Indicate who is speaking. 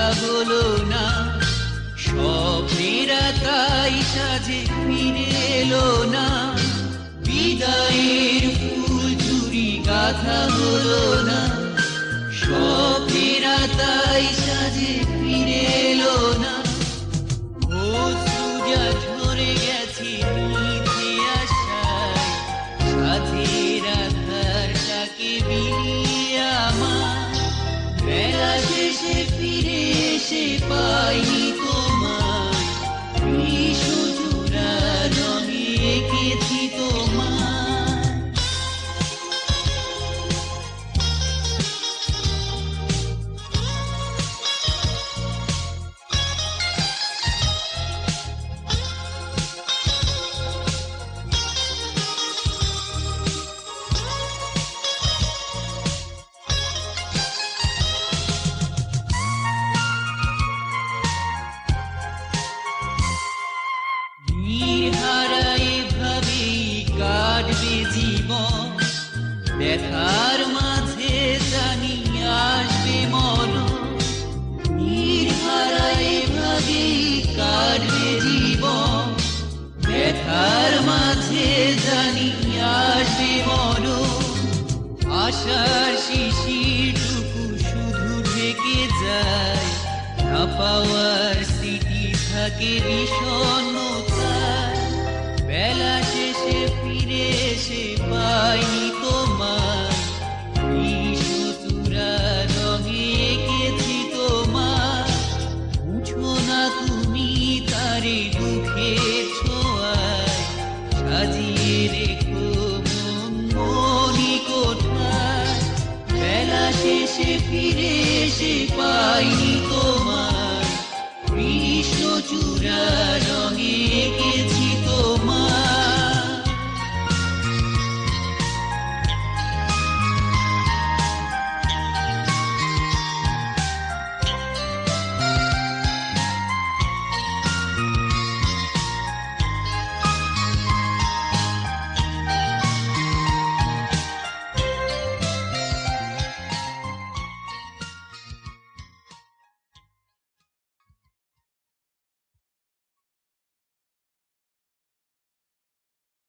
Speaker 1: গাথা হলো না, স্বপ্নেরা তাই সাজে ফিরে এলো না। বিদায়ের ফুল চুরি গাথা হলো না, স্বপ্নেরা তাই সাজে ফিরে এলো না। ঝরে গেছে বেলা ফিরে কাটবে জীবন, ব্যথার মাঝে জানি আসবে মন। ভাবেই কাটবে জীবন, ব্যথার মাঝে জানি আসবে মন। আশার শিশিরটুকু শুধু ঢেকে যায়, না পাওয়ার স্মৃতি থাকে বেলা শেষে রেখো মন শেষে ফিরে এসে পাইনি তোমার কৃষ্ণচূড়া রঙে এঁকেছি